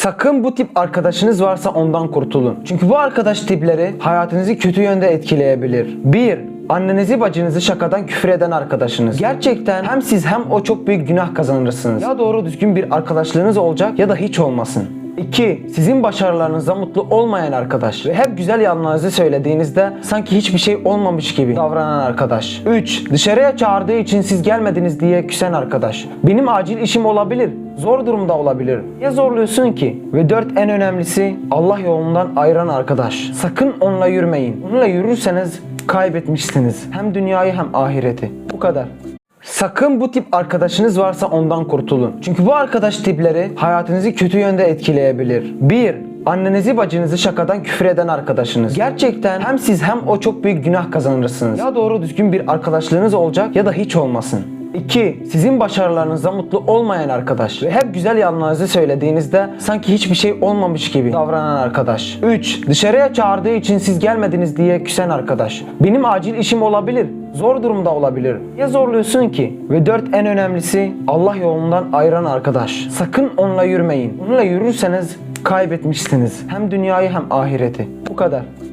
Sakın bu tip arkadaşınız varsa ondan kurtulun. Çünkü bu arkadaş tipleri hayatınızı kötü yönde etkileyebilir. 1. Annenizi bacınızı şakadan küfür eden arkadaşınız. Gerçekten hem siz hem o çok büyük günah kazanırsınız. Ya doğru düzgün bir arkadaşlığınız olacak ya da hiç olmasın. 2. Sizin başarılarınızda mutlu olmayan arkadaş ve hep güzel yanlarınızı söylediğinizde sanki hiçbir şey olmamış gibi davranan arkadaş. 3. Dışarıya çağırdığı için siz gelmediniz diye küsen arkadaş. Benim acil işim olabilir. Zor durumda olabilir. Ya zorluyorsun ki? Ve 4 en önemlisi Allah yolundan ayıran arkadaş. Sakın onunla yürümeyin. Onunla yürürseniz kaybetmişsiniz. Hem dünyayı hem ahireti. Bu kadar. Sakın bu tip arkadaşınız varsa ondan kurtulun. Çünkü bu arkadaş tipleri hayatınızı kötü yönde etkileyebilir. 1. Annenizi bacınızı şakadan küfür eden arkadaşınız. Gerçekten hem siz hem o çok büyük günah kazanırsınız. Ya doğru düzgün bir arkadaşlığınız olacak ya da hiç olmasın. 2. Sizin başarılarınızda mutlu olmayan arkadaş hep güzel yanlarınızı söylediğinizde sanki hiçbir şey olmamış gibi davranan arkadaş. 3. Dışarıya çağırdığı için siz gelmediniz diye küsen arkadaş. Benim acil işim olabilir. Zor durumda olabilir. Ya zorluyorsun ki? Ve 4 en önemlisi Allah yolundan ayıran arkadaş. Sakın onunla yürümeyin. Onunla yürürseniz kaybetmişsiniz. Hem dünyayı hem ahireti. Bu kadar.